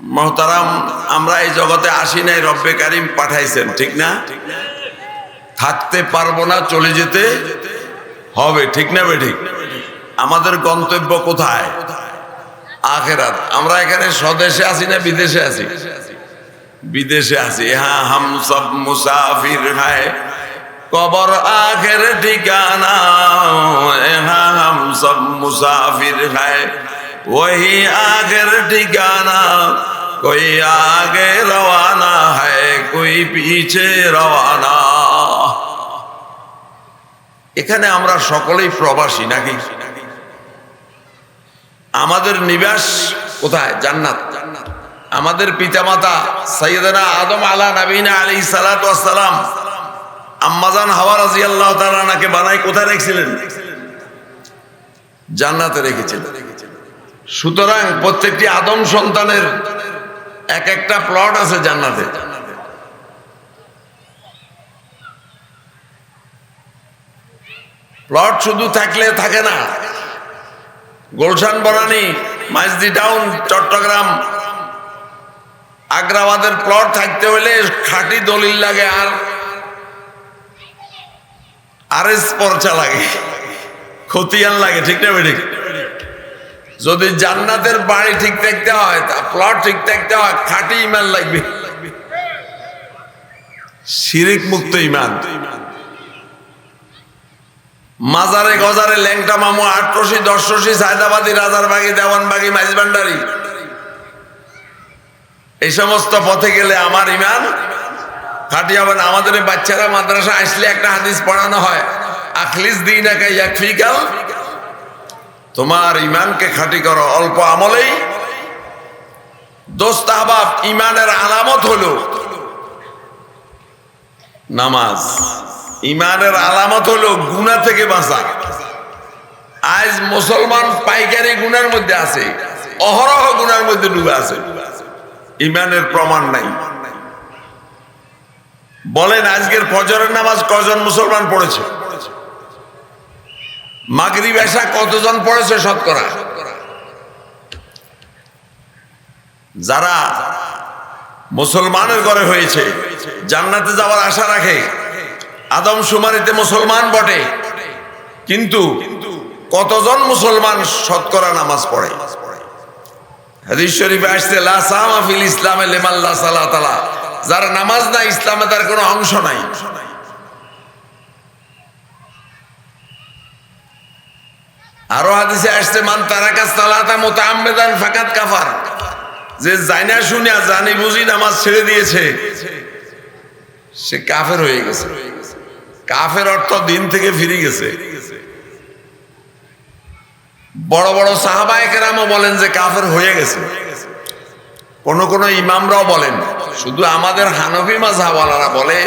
মহতারাম, আমরা এই জগতে আসি নাই, রব্বে কারিম পাঠাইছেন, ঠিক না? থাকতে পারব না, চলে যেতে হবে, ঠিক না বেঠিক? আমাদের গন্তব্য কোথায়? আখেরাত। আমরা এখানে স্বদেশে আছি না বিদেশে আছি? বিদেশে আছি। হ্যাঁ হাম সব মুসাফির হায়। কবর আখের ঠিকানা। হ্যাঁ হাম সব মুসাফির হায়। वही आखिर ठिकाना कोई आगे रवाना है कोई पीछे रवाना এখানে আমরা সকলেই প্রবাসী নাকি আমাদের নিবাস কোথায় জান্নাত আমাদের পিতামাতা সৈয়দনা আদম আলা নবীনা আলী সালাম আম্মাজান হাওয়া রাজি আল্লাহ তালাকে বানাই কোথায় রেখেছিলেন জান্নাতে রেখেছিলেন সুতরাং প্রত্যেকটি আদম সন্তানের এক একটা প্লট আছে জান্নাতে। প্লট শুধু থাকলে থাকে না। গোলশান বরানি মাইজদি টাউন, চট্টগ্রাম, আগ্রাবাদের প্লট থাকতে হলে খাঁটি দলিল লাগে আর আর এস পর্চা লাগে। খতিয়ান লাগে, ঠিক না বেঠিক? যদি জান্নাতের বাড়ি ঠিক থাকতে হয়, তা প্লট ঠিক থাকতে হয়, খাঁটি ইমান লাগবে। শিরিক মুক্ত ইমান। মাজারে গজারে ল্যাংটা মামু, আটরশি, দশরশি, সায়দাবাদী, রাজারবাগি, দেওয়ানবাগি, মাইজবান্ডারি। এই সমস্ত পথে গেলে আমার ইমান খাটি হবে না। আমাদের বাচ্চারা মাদ্রাসা আসলে একটা হাদিস পড়ানো হয়, আখলিস দিন একা ইয়াকফিকাল তোমার ইমানকে খাঁটি করো, অল্প আমলেই। দোস্ত ইমানের আলামত হলো নামাজ। ইমানের আলামত হলো গুণা থেকে বাঁচা। আজ মুসলমান পাইকারি গুণার মধ্যে আছে, অহরহ গুণার মধ্যে ডুবে আছে। ইমানের প্রমাণ নাই। বলেন আজকের ফজরের নামাজ কজন মুসলমান পড়েছে? মাগরি বেশা কতজন পড়েছে শতকরা? যারা মুসলমানের ঘরে হয়েছে, জান্নাতে যাওয়ার আশা রাখে, আদম সুমারিতে মুসলমান বটে, কিন্তু কতজন মুসলমান শতকরা নামাজ পড়ে? হাদিস শরীফে আসছে, লা সামা ফিল ইসলামে লিমাল্লাহ সাল্লাহ তাআলা যার নামাজ নাই, ইসলামে তার কোনো অংশ নাই। আরও হাদিসে আসছে, মান তারাকা সালাতা মুতাআম্মিদান ফাকাত কাফার। যে জানা শুনে জানি বুঝি নামাজ ছেড়ে দিয়েছে, সে কাফের হয়ে গেছে। কাফের অর্থ দিন থেকে ফিরে গেছে। বড় বড় সাহাবায়ে কেরামও বলেন যে কাফের হয়ে গেছে। কোন কোন ইমামরাও বলেন, শুধু আমাদের হানফি মাঝহাওয়ালারা বলে,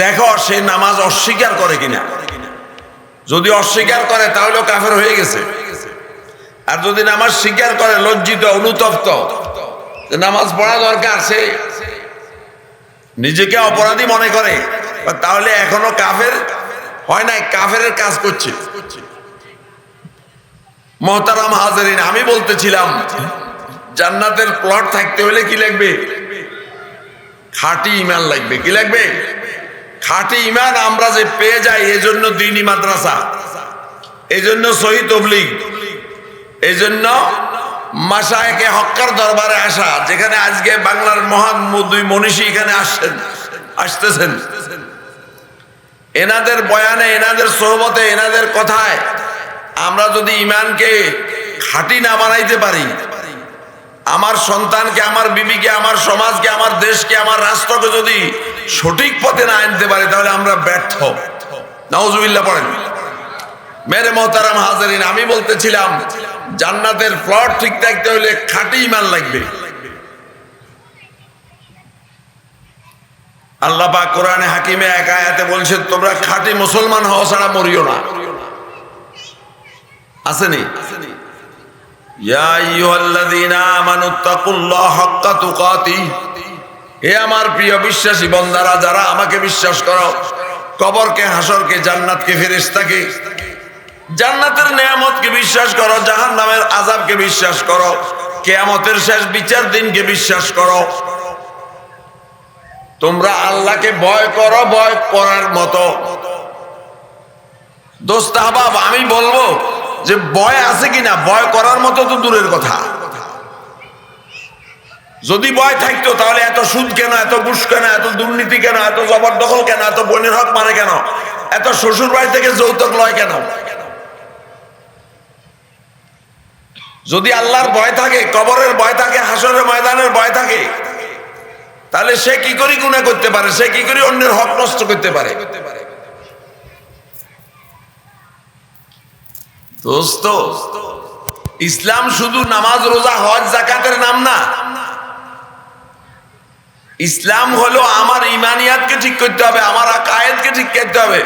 দেখো সে নামাজ অস্বীকার করে কিনা। যদি অস্বীকার করে তাহলে কাফের হয়ে গেছে। আর যদি নামাজ স্বীকার করে, লজ্জিত, অনুতপ্ত নামাজ পড়া দরকার, সে নিজেকে অপরাধী মনে করে তাহলে এখনও কাফের হয় নাই কাফের কাজ করছে। মহতারাম হাজারিন, আমি বলতেছিলাম, জান্নাতের প্লট থাকতে হলে কি লাগবে? খাঁটি ইমান লাগবে, কি লাগবে? খাঁটি ইমান আমরা যে পেয়ে যাই, এজন্য দিনী মাদ্রাসা। এজন্য শহীদ তবলিগ। এজন্য মাসায়কে হক্কার দরবারে আসা, যেখানে আজকে বাংলার মহান দুই মনীষী এখানে আসছেন, আসতেছেন। এনাদের বয়ানে, এনাদের সোহবতে, এনাদের কথায় আমরা যদি ইমানকে খাঁটি না বানাইতে পারি আমার সন্তানকে, আমার বিবিকে, আমার সমাজকে, আমার দেশকে, আমার রাষ্ট্রকে যদি সঠিক পথে না আনতে পারে, তাহলে আমরা ব্যর্থ। নওয়াজুবিল্লাহ পড়েন। মেরে মোহতারাম হাজারিন, আমি বলতেছিলাম, জান্নাতের প্লট ঠিক থাকতে হলে খাঁটি ইমান লাগবে। আল্লাহ পাক কোরআনে হাকিমে এক আয়াতে তোমরা খাঁটি মুসলমান হওয়া ছাড়া মরিও না। আসেনি ইয়া আইয়ুহাল্লাযীনা আমানুত্তাকুল্লাহ হাক্কা তুকাতি। আমার প্রিয় বিশ্বাসী বন্দারা, যারা আমাকে বিশ্বাস করো, কবরকে, হাসরকে, জান্নাতকে, ফেরেশতাকে, জান্নাতের নিয়ামতকে বিশ্বাস করো, জাহান্নামের আযাবকে বিশ্বাস করো, কেয়ামতের শেষ বিচার দিনকে বিশ্বাস করো। তোমরা আল্লাহকে ভয় করো, ভয় করার মতো। দোস্তাহবাব আমি বলব যে ভয় আছে কিনা, ভয় করার মতো তো দূরের কথা। যদি ভয় থাকতো, তাহলে এত সুদ কেন, এত ঘুষ কেন, এত দুর্নীতি কেন, এত জবরদখল কেন, এত বনের হক মানে কেন, এত শ্বশুর বাড়ি থেকে যৌতুক লয় কেন? যদি আল্লাহর ভয় থাকে, কবরের ভয় থাকে, হাসরের ময়দানের ভয় থাকে, তাহলে সে কি করে গুণা করতে পারে? সে কি করে অন্যের হক নষ্ট করতে পারে? দোস্ত, ইসলাম শুধু নামাজ, রোজা, হজ জাকাতের নাম না। ইসলাম হলো আমার ইমানিয়াতকে ঠিক করতে হবে, আমার আকায়েতকে ঠিক করতে হবে,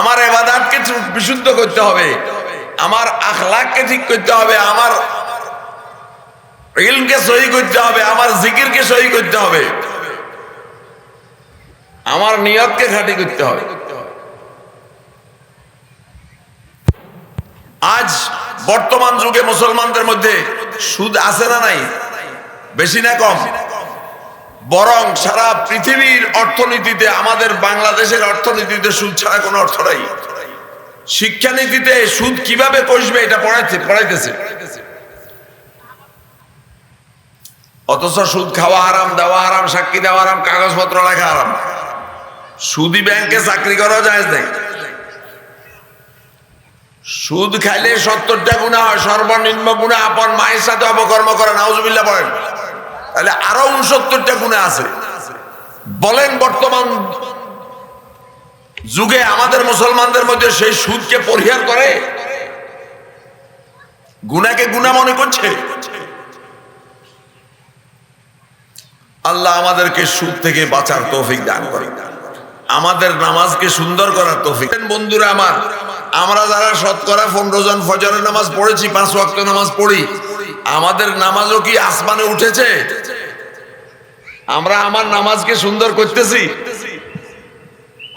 আমার এবাদাতকে বিশুদ্ধ করতে হবে, আমার আখলাককে ঠিক করতে হবে, আমার ইলমকে সহি করতে হবে, আমার জিকিরকে সহি করতে হবে, আমার নিয়তকে খাঁটি করতে হবে। আজ বর্তমান যুগে মুসলমানদের মধ্যে সুদ আছে না নাই? বেশি না কম? বরং সারা পৃথিবীর অর্থনীতিতে, আমাদের বাংলাদেশের অর্থনীতিতে সুদ ছাড়া কোনো অর্থ নাই। শিক্ষানীতিতে সুদ কীভাবে কষবে এটা পড়াইতে, পড়াইতেছে। অথচ সুদ খাওয়া হারাম, দেওয়া হারাম, সাক্ষী দেওয়া হারাম, কাগজপত্র লেখা হারাম। সুদি ব্যাংকে চাকরি করা যায় নাই। সুদ খাইলে সত্তরটা গুণা হয় সর্বনিম্ন গুণা আপন মায়ের সাথে অপকর্ম করে নাউজুবিল্লাহ বলেন। তাহলে আরও উনসত্তরটা গুণা আছে। বলেন বর্তমান যুগে আমাদের মুসলমানদের মধ্যে সেই সুদকে পরিহার করে? গুনাকে গুণা মনে করছে? আল্লাহ আমাদেরকে সুদ থেকে বাঁচার তৌফিক দান করে আমাদের নামাজকে সুন্দর করার তৌফিক বন্ধুরা আমার আমরা যারা শতকরা পনেরো জন ফজরের নামাজ পড়েছি, পাঁচ ওয়াক্ত নামাজ পড়ি, আমাদের নামাজও কি আসমানে উঠেছে? আমরা আমার নামাজকে সুন্দর করতেছি।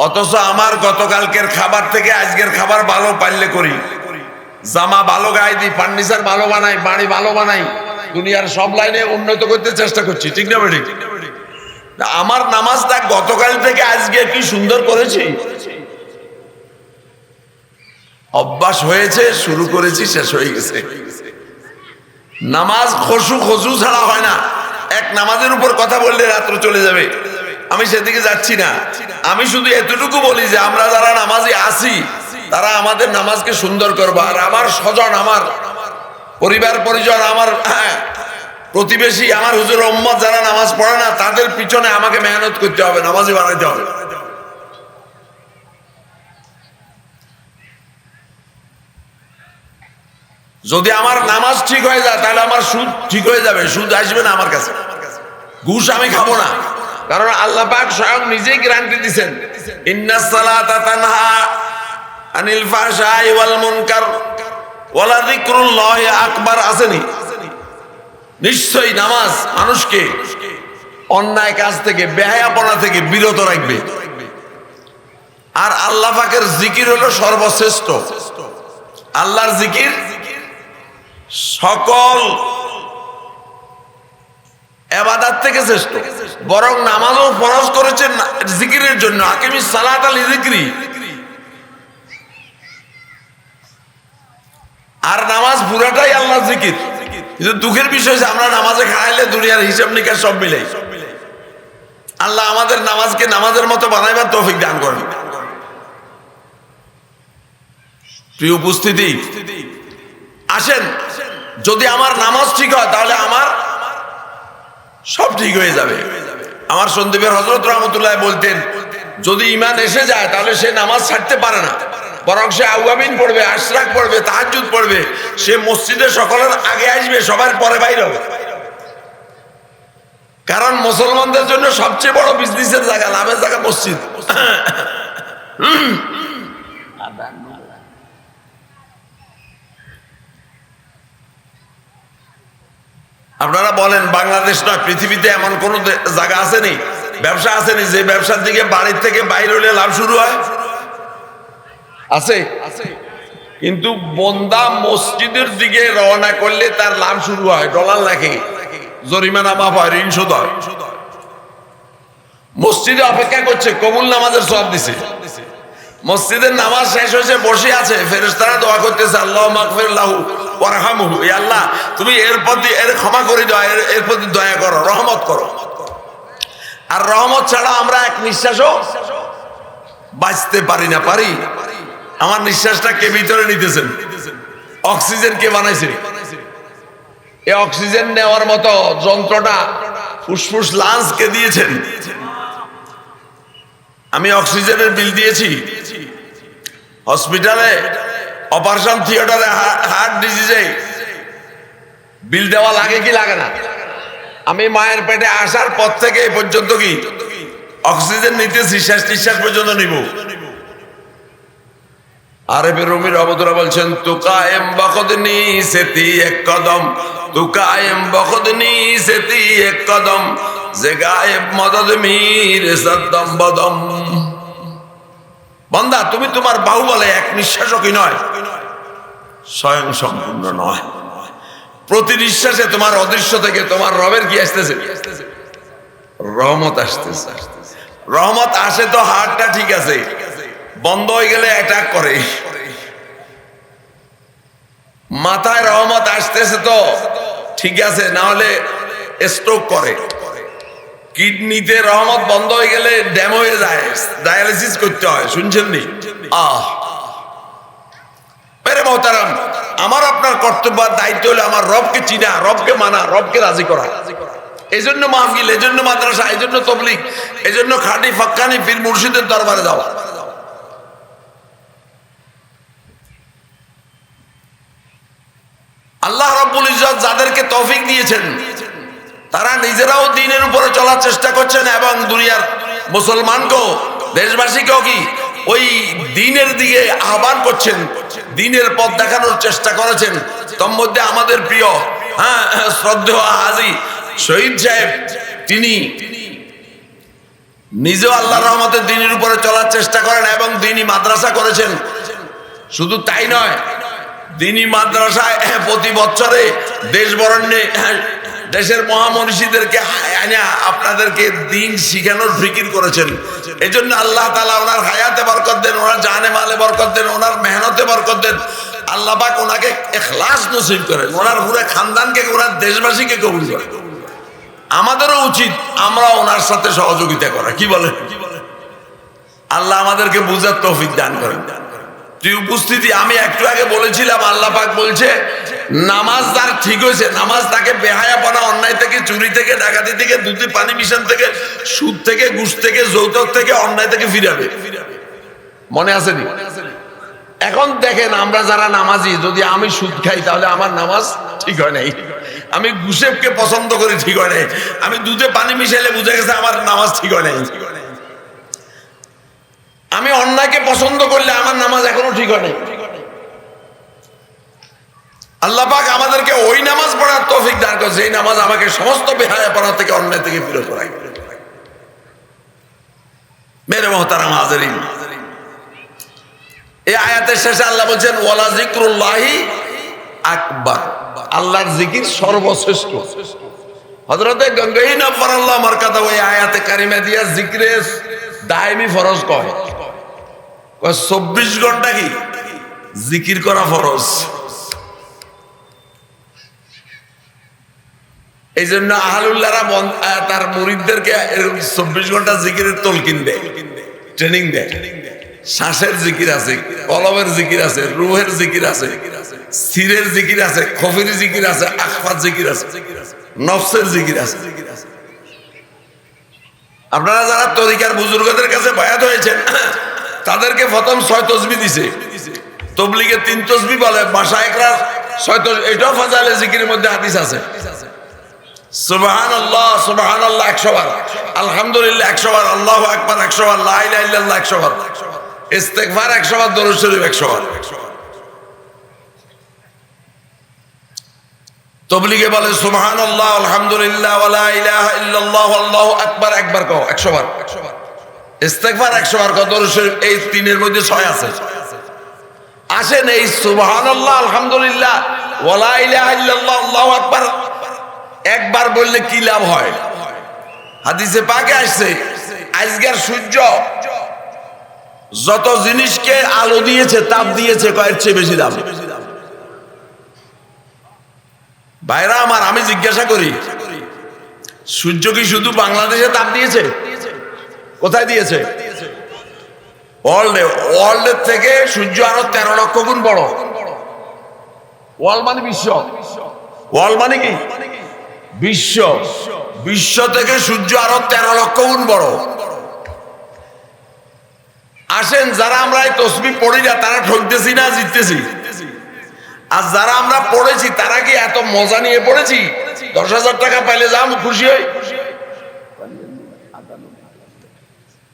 অথচ আমার গতকালকের খাবার থেকে আজকের খাবার ভালো পাইলে করি। জামা ভালো গায়ে দিই, ফার্নিচার ভালো বানাই, বাড়ি ভালো বানাই, দুনিয়ার সব লাইনে উন্নত করতে চেষ্টা করছি, ঠিক না বেঠিক? আমার নামাজটা গতকাল থেকে আজকে কি সুন্দর করেছি? অভ্যাস হয়েছে, শুরু করেছি, শেষ হয়ে গেছে। নামাজ খসু খসু ছাড়া হয় না। এক নামাজের উপর কথা বললে রাত্র চলে যাবে। আমি সেদিকে যাচ্ছি না। আমি শুধু এতটুকু বলি যে, আমরা যারা নামাজে আসি তারা আমাদের নামাজকে সুন্দর করব। আর আমার স্বজন আমার, পরিবার পরিজন আমার হ্যাঁ প্রতিবেশী, আমার হুজুর ওম্মদ যারা নামাজ পড়ে না, তাদের পিছনে আমাকে মেহনত করতে হবে, নামাজে বানাইতে হবে। যদি আমার নামাজ ঠিক হয়ে যায়, তাহলে আমার সুদ ঠিক হয়ে যাবে, সুদ আসবে না আমার কাছে। ঘুষ আমি খাব না। কারণ আল্লাহ পাক স্বয়ং নিজেই গ্যারান্টি তানহা আনিল ওয়াল মুনকার ওয়ালা যিকরুল্লাহি আকবার আসেনি নিশ্চয়ই নামাজ মানুষকে অন্যায় কাজ থেকে, বেহায়াপনা থেকে বিরত রাখবে। আর আল্লাহ পাকের জিকির হলো সর্বশ্রেষ্ঠ। আল্লাহর জিকির সকল এবাদার থেকে শ্রেষ্ঠ। বরং নামাজও ফরজ করেছেন জিকিরের জন্য। আকিমি সালাত আলী জিক্রি। আর নামাজ পুরাটাই আল্লাহ জিকির। কিন্তু দুঃখের বিষয় যে আমরা নামাজে খাইলে দুনিয়ার হিসাব নিকাশ সব মিলাই। আল্লাহ আমাদের নামাজকে নামাজের মতো বানাইবার তৌফিক দান করেন। প্রিয় উপস্থিতি আসেন। যদি আমার নামাজ ঠিক হয় তাহলে আমার সব ঠিক হয়ে যাবে। আমার সন্দীপের হজরত রহমতুল্লাহ বলতেন যদি ইমান এসে যায় তাহলে সে নামাজ ছাড়তে পারে না। বরং সে আউয়াবিন পড়বে আশরাক পড়বে তাহাজুদ পড়বে। সে মসজিদে সকলের আগে আসবে সবার পরে বাইর হবে। কারণ মুসলমানদের জন্য সবচেয়ে বড় বিজনেসের জায়গা লাভের জায়গা মসজিদ। আপনারা বলেন, বাংলাদেশ নয়, পৃথিবীতে এমন কোন জায়গা আসেনি? ব্যবসা আসেনি? যে ব্যবসার দিকে বাড়ির থেকে বাইরে হলে লাভ শুরু হয়? আছে। কিন্তু বন্দা মসজিদের দিকে রওনা করলে তার লাভ শুরু হয়। ডলার লেখে। জরিমানা মাফ হয়, ঋণ শোধ মসজিদে অপেক্ষা করছে, কবুল নামাজের সব দিছে। মসজিদের নামাজ শেষ হয়েছে, বসে আছে। ফেরেশতারা দোয়া করতেছে, আল্লাহ মাকফের লাহু আল্লাহ, তুমি এর প্রতি এর ক্ষমা করে দাও, এর এর প্রতি দয়া করো, রহমত করো। আর রহমত ছাড়া আমরা এক নিঃশ্বাসও বাঁচতে পারি না, পারি? আমার নিঃশ্বাসটা কে ভিতরে নিতেছেন? অক্সিজেন কে বানাইছে? এই অক্সিজেন নেওয়ার মতো যন্ত্রটা ফুসফুস লাঞ্চ কে দিয়েছেন? আমি অক্সিজেনের বিল দিয়েছি। হসপিটালে অপারেশন থিয়েটারে হার্ট ডিজিজে বিল দেওয়া লাগে কি লাগে না? আমি মায়ের পেটে আসার পর থেকে পর্যন্ত কি অক্সিজেন নিতেছি শেষ নিঃশ্বাস পর্যন্ত নিব। আরবে রুমির অবতরা বলছেন তুকা এম বখদনি সেতি এক কদম তুকা এম বখদনি সেতি এক কদম, যে গায়েব মদদ মীর সদ্দম বদম। বন্দা, তুমি তোমার বাহুবলে এক নিঃশ্বাসও কি নয়, স্বয়ং সম্পূর্ণ নয়। প্রতি নিঃশ্বাসে তোমার অদৃশ্য থেকে তোমার রবের কি আসতেছে? রহমত আসতেছে। রহমত আসে তো হার্টটা ঠিক আছে, বন্ধ হয়ে গেলে অ্যাটাক করে। মাথায় রহমত আসতেছে তো, ঠিক আছে, না হলে স্ট্রোক করে। কিডনিতে রহমত বন্ধ হয়ে গেলে ড্যাম হয়ে যায়। ডায়ালিসিস করতে হয়, শুনছেন নি? আহ। মহতারাম, আমার আপনার কর্তব্য দায়িত্ব হলো আমার রবকে চিনা, রবকে মানা, রবকে রাজি করা। এই জন্য মাহফিল এই জন্য মাদ্রাসা এই জন্য তবলিক এই জন্য খাটি ফাক্কানি পীর মুর্শিদের দরবারে যাওয়া। আল্লাহ রব্বুল ইজ্জত যাদেরকে তৌফিক দিয়েছেন তারা নিজেরাও দিনের উপরে চলার চেষ্টা করছেন এবং দুনিয়ার মুসলমানকেও, দেশবাসীকেও কি ওই দিনের দিকে আহ্বান করছেন, দিনের পথ দেখানোর চেষ্টা করেছেন। তোর মধ্যে আমাদের প্রিয় হ্যাঁ শ্রদ্ধেয় হাজি শহীদ সাহেব, তিনি নিজেও আল্লাহ রহমতের দিনের উপরে চলার চেষ্টা করেন এবং দিনই মাদ্রাসা করেছেন। শুধু তাই নয়, দিনই মাদ্রাসায় প্রতি বছরে দেশ বরণ্যে দেশের মহামনীষীদেরকে আপনাদেরকে দিন শিখানোর ফিকির করেছেন। এই জন্য আল্লাহ তালা ওনার হায়াতে বরকত দেন, ওনার জানে মালে বরকত দেন, ওনার মেহনতে বরকত দেন। আল্লাহ পাক ওনাকে এখলাস নসিব করেন, ওনার পুরো খানদানকে, ওনার দেশবাসীকে কবুল করেন। আমাদেরও উচিত আমরা ওনার সাথে সহযোগিতা করা, কি বলে আল্লাহ আমাদেরকে বুঝার তৌফিক দান করেন। তুই উপস্থিতি আমি একটু আগে বলেছিলাম, আল্লাহ পাক বলছে, নামাজ তার ঠিক হয়েছে, নামাজ তাকে বেহায়া বেহায়াপনা অন্যায় থেকে, চুরি থেকে, ডাকাতি থেকে দুধে পানি মিশন থেকে, সুদ থেকে, ঘুষ থেকে, যৌতুক থেকে, অন্যায় থেকে ফিরাবে। মনে আছে নি? এখন দেখেন আমরা যারা নামাজি, যদি আমি সুদ খাই, তাহলে আমার নামাজ ঠিক হয় নাই। আমি ঘুষেবকে পছন্দ করি, ঠিক হয় নাই। আমি দুধে পানি মিশাইলে বুঝে গেছে আমার নামাজ ঠিক হয় নাই। আমি অন্যায়কে পছন্দ করলে আমার নামাজ এখনও ঠিক হয় নাই আল্লাপাক আমাদেরকে ওই নামাজ পড়ার তৌফিক দান করছে এই নামাজ আমাকে সমস্ত বেহায়া পড়া থেকে অন্যায় থেকে ফিরে করাই মেরে মহতারাম হাজারিন এই আয়াতের শেষে আল্লাহ বলছেন, ওয়ালা জিক্রুল্লাহি আকবার। আল্লাহর জিকির সর্বশ্রেষ্ঠ। হজরতে গঙ্গাই না ফরাল্লাহ আমার কথা ওই আয়াতে কারিমা দিয়া জিক্রে দায়মি ফরজ কয়। চব্বিশ ঘণ্টা কি? জিকির করা ফরজ। এই জন্য আহলুল্লাহরা তার মুরিদদেরকে চব্বিশ ঘণ্টা জিকিরের তলকিন দেয় ট্রেনিং দেয়। শ্বাসের জিকির আছে, কলমের জিকির আছে, রুহের জিকির আছে, সিরের জিকির আছে, খফির জিকির আছে, আখফার জিকির আছে, নফসের জিকির আছে। আপনারা যারা তরিকার বুজুর্গদের কাছে বায়াত হয়েছেন তাদেরকে প্রথম ছয় তসবি দিছে। তবলিগে তিন তসবি বলে, বাসা একরা ছয় তসবি এটাও ফাজালে জিকিরের মধ্যে হাদিস আছে। সুবাহান আল্লাহ আল্লাহ একশো বার আলহামদুলিল্লাহ একশো বার আল্লাহ একবার একশো বার একশো বার একশো বার একশো বার বলে সুবহান আল্লাহ আলহামদুলিল্লাহ আকবার, একবার কও 100 বার ইস্তেগফার 100 বার কও দরুদ শরীফ, এই তিনের মধ্যে ছয় আছে। আসেন এই সুবহানাল্লাহ, আলহামদুলিল্লাহ ওয়ালা ইলাহা ইল্লাল্লাহ, আল্লাহু আকবার। একবার বললে কি লাভ হয়? হাদিসে পাকে আসছে, আজকের সূর্য যত জিনিসকে আলো দিয়েছে, তাপ দিয়েছে, কয়ের চেয়ে বেশি দাম। ভাইরা আমার, আমি জিজ্ঞাসা করি, সূর্য কি শুধু বাংলাদেশে তাপ দিয়েছে? কোথায় দিয়েছে? ওয়ার্ল্ডে ওয়ার্ল্ডের থেকে সূর্য আরও তেরো লক্ষ গুণ বড়। ওয়ার্ল্ড মানে বিশ্ব। ওয়ার্ল্ড মানে কি? বিশ্ব। বিশ্ব থেকে সূর্য আরও তেরো লক্ষ গুণ বড়। আসেন যারা আমরা এই তসবি পড়ি না তারা ঠকতেছি না জিততেছি। আর যারা আমরা পড়েছি তারা কি এত মজা নিয়ে পড়েছি? দশ হাজার টাকা পাইলে যাম খুশি হই একটু জিকির করেন লা ইলাহা ইল্লাল্লাহ লা ইলাহা ইল্লাল্লাহ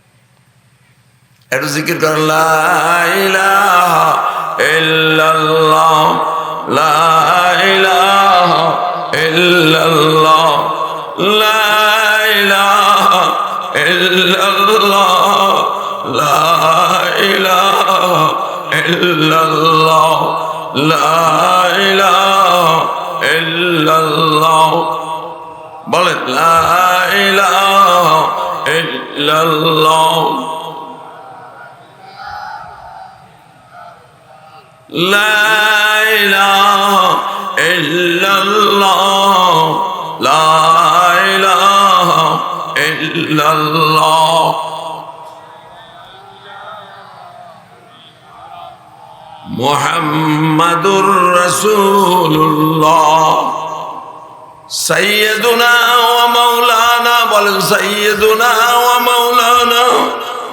লা ইলাহা ইল্লাল্লাহ লা ইলাহা ইল্লাল্লাহ লা ইলাহা ইল্লাল্লাহ বলেন লা ইলাহা ইল্লাল্লাহ لا إله إلا الله. لا إله إلا الله. محمد رسول الله. سيدنا ومولانا بل سيدنا ومولانا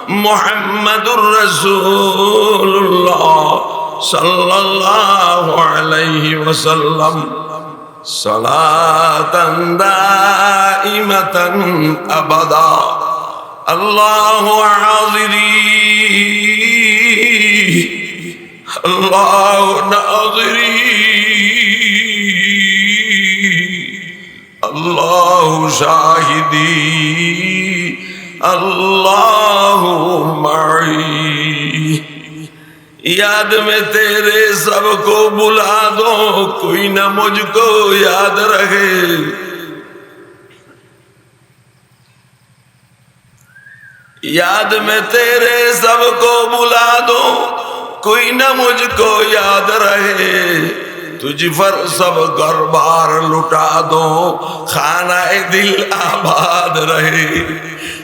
محمد رسول الله. صلى الله عليه وسلم. صلاة دائمة أبدا. الله عظيم الله ناظري. الله شاهدي. الله معي. یاد میں تیرے سب کو بلا دو، کوئی نہ مجھ کو یاد رہے۔ یاد میں تیرے سب کو بلا دو، کوئی نہ مجھ کو یاد رہے۔ تجھ پر سب گھر بار لٹا دو، خانہ دل آباد رہے۔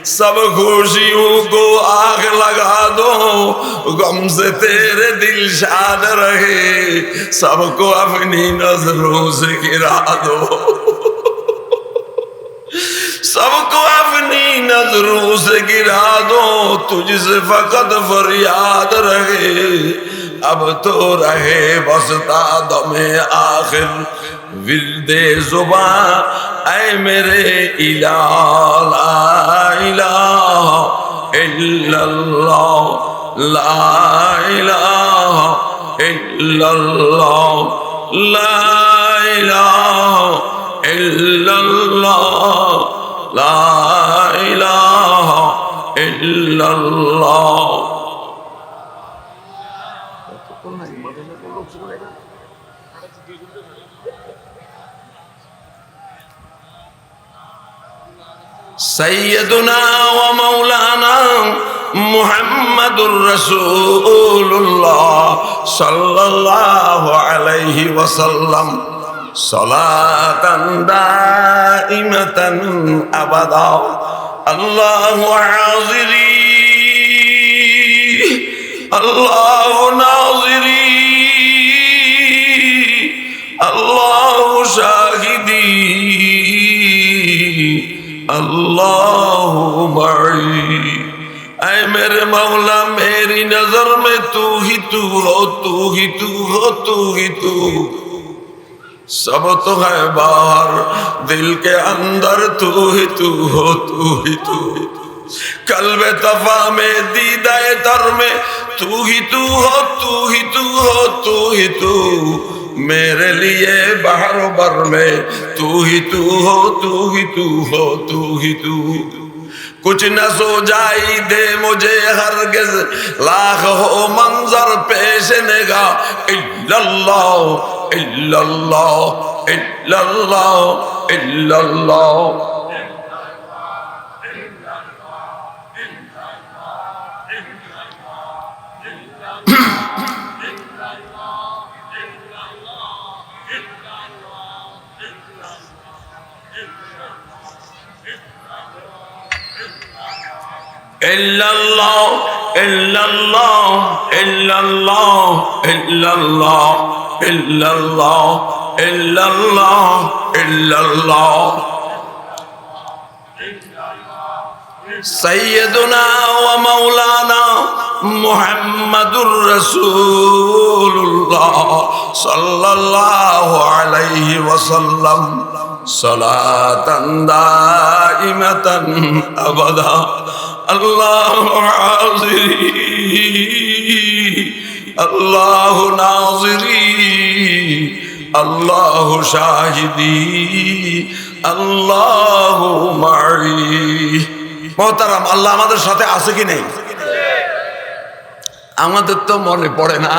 सब खुशियों को आग लगा दो गम से तेरे दिल शाद रहे सबको अपनी नजरों से गिरा दो सबको अपनी नजरों से गिरा दो तुझसे फकत फरियाद रहे अब तो रहे बसता दमे आखिर বিরদে জোবা আই মেরে ইলা ইল্লাল্লাহ লা ইলাহা ইল্লাল্লাহ লা ইলাহা ইল্লাল্লাহ লা ইলাহা সাইয়্যিদুনা ওয়া মাওলানা মুহাম্মাদুর রাসূলুল্লাহ সাল্লাল্লাহু আলাইহি ওয়াসাল্লাম। সালাতান দাইমাতান আবাদা। আল্লাহু আযিরি। আল্লাহু নাযিরি। আল্লাহু Shahidi. اللہ معی اے میرے مولا میری نظر میں تو ہی تو ہو تو ہی تو ہو تو ہی تو سب تو ہے باہر دل کے اندر تو ہی تو ہو تو ہی تو ہی تو قلب تفا میں دیدہ تر میں تو ہی تو ہو تو ہی تو ہو تو ہی تو میرے لیے بہر و بر میں تو ہی تو ہو، تو ہی تو ہو، تو ہی تو۔ کچھ نہ سو جائی دے مجھے ہرگز۔ لاکھ ہو منظر پیش نگاہ۔ اللہ اللہ اللہ اللہ اللہ۔ illallah illallah illallah illallah illallah illallah illallah سيدنا ومولانا محمد رسول الله صلى الله عليه وسلم صلاة دائمة أبدا আল্লাহ নাজরি আল্লাহ শাহিদি, আল্লাহ মহতারাম, আল্লাহ আমাদের সাথে আছে কি নেই? আমাদের তো মনে পড়ে না।